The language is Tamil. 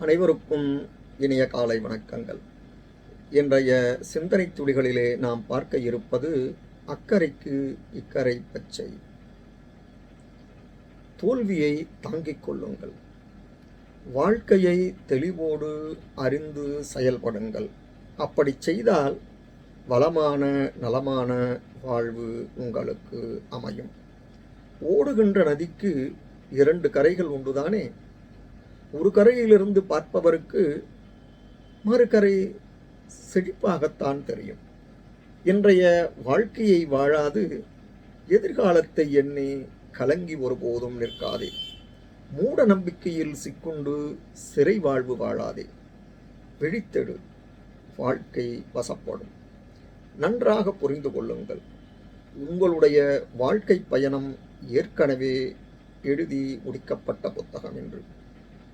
அனைவருக்கும் இனிய காலை வணக்கங்கள். இன்றைய சிந்தனை துளிகளிலே நாம் பார்க்க இருப்பது அக்கறைக்கு இக்கரை பச்சை. தோல்வியை தாங்கிக் கொள்ளுங்கள். வாழ்க்கையை தெளிவோடு அறிந்து செயல்படுங்கள். அப்படி செய்தால் வளமான நலமான வாழ்வு உங்களுக்கு அமையும். ஓடுகின்ற நதிக்கு இரண்டு கரைகள் உண்டுதானே? ஒரு கரையிலிருந்து பார்ப்பவருக்கு மறுகரை செழிப்பாகத்தான் தெரியும். இன்றைய வாழ்க்கையை வாழாது எதிர்காலத்தை எண்ணி கலங்கி ஒருபோதும் நிற்காதே. மூட நம்பிக்கையில் சிக்குண்டு சிறை வாழ்வு வாழாதே. விழித்தெடு வாழ்க்கை வசப்படும். நன்றாக புரிந்து கொள்ளுங்கள். உங்களுடைய வாழ்க்கை பயணம் ஏற்கனவே எழுதி முடிக்கப்பட்ட புத்தகம் என்று.